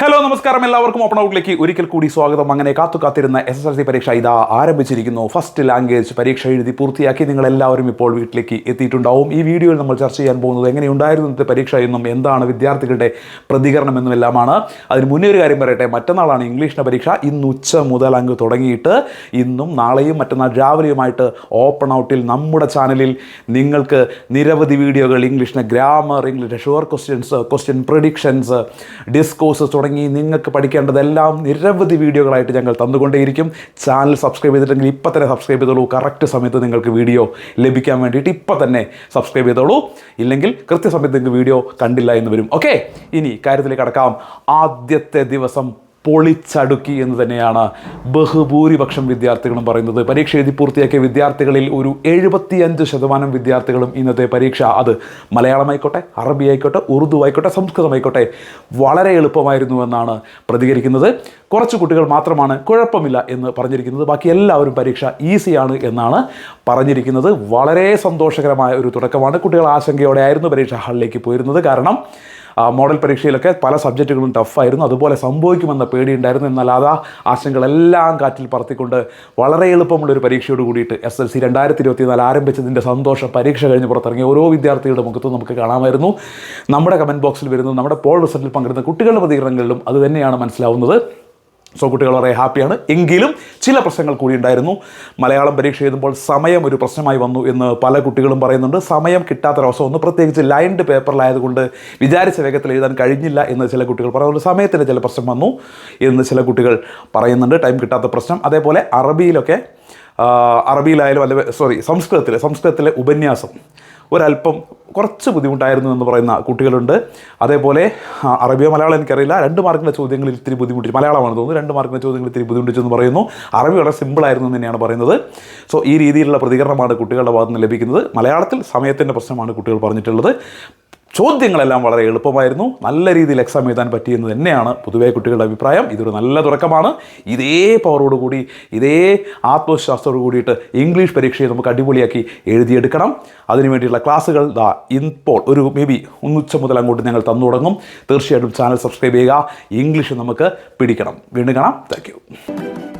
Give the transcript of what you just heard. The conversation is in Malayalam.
ഹലോ നമസ്കാരം. എല്ലാവർക്കും ഓപ്പൺ ഔട്ടിലേക്ക് ഒരിക്കൽ കൂടി സ്വാഗതം. അങ്ങനെ കാത്തു കാത്തിരുന്ന എസ് എസ് എൽ സി പരീക്ഷ ഇതാ ആരംഭിച്ചിരിക്കുന്നു. ഫസ്റ്റ് ലാംഗ്വേജ് പരീക്ഷ എഴുതി പൂർത്തിയാക്കി നിങ്ങൾ എല്ലാവരും ഇപ്പോൾ വീട്ടിലേക്ക് എത്തിയിട്ടുണ്ടാവും. ഈ വീഡിയോയിൽ നമ്മൾ ചർച്ച ചെയ്യാൻ പോകുന്നത് എങ്ങനെയുണ്ടായിരുന്നു ഇന്നത്തെ പരീക്ഷ എന്നും എന്താണ് വിദ്യാർത്ഥികളുടെ പ്രതികരണം എന്നും എല്ലാമാണ്. അതിന് മുന്നേ ഒരു കാര്യം പറയട്ടെ. മറ്റന്നാളാണ് ഇംഗ്ലീഷിന്റെ പരീക്ഷ. ഇന്ന് ഉച്ച മുതൽ അങ്ങ് തുടങ്ങിയിട്ട് ഇന്നും നാളെയും മറ്റന്നാൾ രാവിലെയുമായിട്ട് ഓപ്പൺ ഔട്ടിൽ നമ്മുടെ ചാനലിൽ നിങ്ങൾക്ക് നിരവധി വീഡിയോകൾ ഇംഗ്ലീഷിന്റെ grammar ഇംഗ്ലീഷിന്റെ sure questions question predictions discourse തുടങ്ങി നിങ്ങൾക്ക് പഠിക്കേണ്ടതെല്ലാം നിരവധി വീഡിയോകളായിട്ട് ഞങ്ങൾ തന്നുകൊണ്ടേയിരിക്കും. ചാനൽ സബ്സ്ക്രൈബ് ചെയ്തിട്ടുണ്ടെങ്കിൽ ഇപ്പം തന്നെ സബ്സ്ക്രൈബ് ചെയ്തോളൂ. കറക്റ്റ് സമയത്ത് നിങ്ങൾക്ക് വീഡിയോ ലഭിക്കാൻ വേണ്ടിയിട്ട് ഇപ്പം തന്നെ സബ്സ്ക്രൈബ് ചെയ്തോളൂ. ഇല്ലെങ്കിൽ കൃത്യസമയത്ത് നിങ്ങൾക്ക് വീഡിയോ കണ്ടില്ല എന്ന് വരും. ഓക്കെ ഇനി കാര്യത്തിലേക്ക് കടക്കാം. ആദ്യത്തെ ദിവസം പൊളിച്ചടുക്കി എന്ന് തന്നെയാണ് ബഹുഭൂരിപക്ഷം വിദ്യാർത്ഥികളും പറയുന്നത്. പരീക്ഷ എഴുതി പൂർത്തിയാക്കിയ വിദ്യാർത്ഥികളിൽ ഒരു എഴുപത്തിയഞ്ച് ശതമാനം വിദ്യാർത്ഥികളും ഇന്നത്തെ പരീക്ഷ അത് മലയാളമായിക്കോട്ടെ അറബി ആയിക്കോട്ടെ ഉറുദു ആയിക്കോട്ടെ സംസ്കൃതമായിക്കോട്ടെ വളരെ എളുപ്പമായിരുന്നു എന്നാണ് പ്രതികരിക്കുന്നത്. കുറച്ച് കുട്ടികൾ മാത്രമാണ് കുഴപ്പമില്ല എന്ന് പറഞ്ഞിരിക്കുന്നത്. ബാക്കി എല്ലാവരും പരീക്ഷ ഈസിയാണ് എന്നാണ് പറഞ്ഞിരിക്കുന്നത്. വളരെ സന്തോഷകരമായ ഒരു തുടക്കമാണ്. കുട്ടികൾ ആശങ്കയോടെ ആയിരുന്നു പരീക്ഷ ഹാളിലേക്ക് പോയിരുന്നത്. കാരണം മോഡൽ പരീക്ഷയിലൊക്കെ പല സബ്ജക്റ്റുകളും ടഫായിരുന്നു. അതുപോലെ സംഭവിക്കുമെന്ന പേടിയുണ്ടായിരുന്നു. എന്നാൽ അതാ ആശങ്കകളെല്ലാം കാറ്റിൽ പറത്തിക്കൊണ്ട് വളരെ എളുപ്പമുള്ള ഒരു പരീക്ഷയോട് കൂടിയിട്ട് എസ് എൽ സി രണ്ടായിരത്തി ഇരുപത്തിനാല് ആരംഭിച്ചതിന്റെ സന്തോഷം പരീക്ഷ കഴിഞ്ഞ് പുറത്തിറങ്ങിയ ഓരോ വിദ്യാർത്ഥികളുടെ മുഖത്തും നമുക്ക് കാണാമായിരുന്നു. നമ്മുടെ കമന്റ് ബോക്സിൽ വരുന്നു. നമ്മുടെ പോൾ റിസൾട്ടിൽ പങ്കെടുത്ത കുട്ടികളുടെ പ്രതികരണങ്ങളിലും അതുതന്നെയാണ് മനസ്സിലാവുന്നത്. സോ കുട്ടികൾ വളരെ ഹാപ്പിയാണ്. എങ്കിലും ചില പ്രശ്നങ്ങൾ കൂടി ഉണ്ടായിരുന്നു. മലയാളം പരീക്ഷ എഴുതുമ്പോൾ സമയം ഒരു പ്രശ്നമായി വന്നു എന്ന് പല കുട്ടികളും പറയുന്നുണ്ട്. സമയം കിട്ടാത്തൊരവസ്ഥ ഒന്ന് പ്രത്യേകിച്ച് ലൈൻഡ് പേപ്പറിലായതുകൊണ്ട് വിചാരിച്ച വേഗത്തിൽ എഴുതാൻ കഴിഞ്ഞില്ല എന്ന് ചില കുട്ടികൾ പറയുന്നുണ്ട്. സമയത്തിന്റെ ചില പ്രശ്നം വന്നു എന്ന് ചില കുട്ടികൾ പറയുന്നുണ്ട്. ടൈം കിട്ടാത്ത പ്രശ്നം. അതേപോലെ അറബിയിലൊക്കെ അറബിയിലായാലും അല്ലെ സോറി സംസ്കൃതത്തിലെ സംസ്കൃതത്തിലെ ഉപന്യാസം. ഒരല്പം കുറച്ച് ബുദ്ധിമുട്ടായിരുന്നു എന്ന് പറയുന്ന കുട്ടികളുണ്ട്. അതേപോലെ അറബിയ മലയാളം എനിക്കറിയില്ല. രണ്ട് മാർക്കിന്റെ ചോദ്യങ്ങളിൽ ഇത്തിരി ബുദ്ധിമുട്ടി മലയാളമാണ് തോന്നുന്നു. രണ്ട് മാർക്കിന്റെ ചോദ്യങ്ങൾ ഇത്തിരി ബുദ്ധിമുട്ടിച്ചു എന്ന് പറയുന്നു. അറബി വളരെ സിമ്പിളായിരുന്നു എന്ന് തന്നെയാണ് പറയുന്നത്. സോ ഈ രീതിയിലുള്ള പ്രതികരണമാണ് കുട്ടികളുടെ ഭാഗത്ത് നിന്ന് ലഭിക്കുന്നത്. മലയാളത്തിൽ സമയത്തിന്റെ പ്രശ്നമാണ് കുട്ടികൾ പറഞ്ഞിട്ടുള്ളത്. ചോദ്യങ്ങളെല്ലാം വളരെ എളുപ്പമായിരുന്നു. നല്ല രീതിയിൽ എക്സാം എഴുതാൻ പറ്റിയെന്ന് തന്നെയാണ് പൊതുവെ കുട്ടികളുടെ അഭിപ്രായം. ഇതൊരു നല്ല തുടക്കമാണ്. ഇതേ പവറോടുകൂടി ഇതേ ആത്മവിശ്വാസത്തോടു കൂടിയിട്ട് ഇംഗ്ലീഷ് പരീക്ഷയെ നമുക്ക് അടിപൊളിയാക്കി എഴുതിയെടുക്കണം. അതിനു വേണ്ടിയുള്ള ക്ലാസ്സുകൾ ദാ ഇപ്പോൾ ഒരു മേ ബി ഉന്നുച്ച മുതൽ അങ്ങോട്ട് ഞങ്ങൾ തന്നു തുടങ്ങും. തീർച്ചയായിട്ടും ചാനൽ സബ്സ്ക്രൈബ് ചെയ്യുക. ഇംഗ്ലീഷ് നമുക്ക് പിടിക്കണം. വീണ്ടും കാണാം. താങ്ക്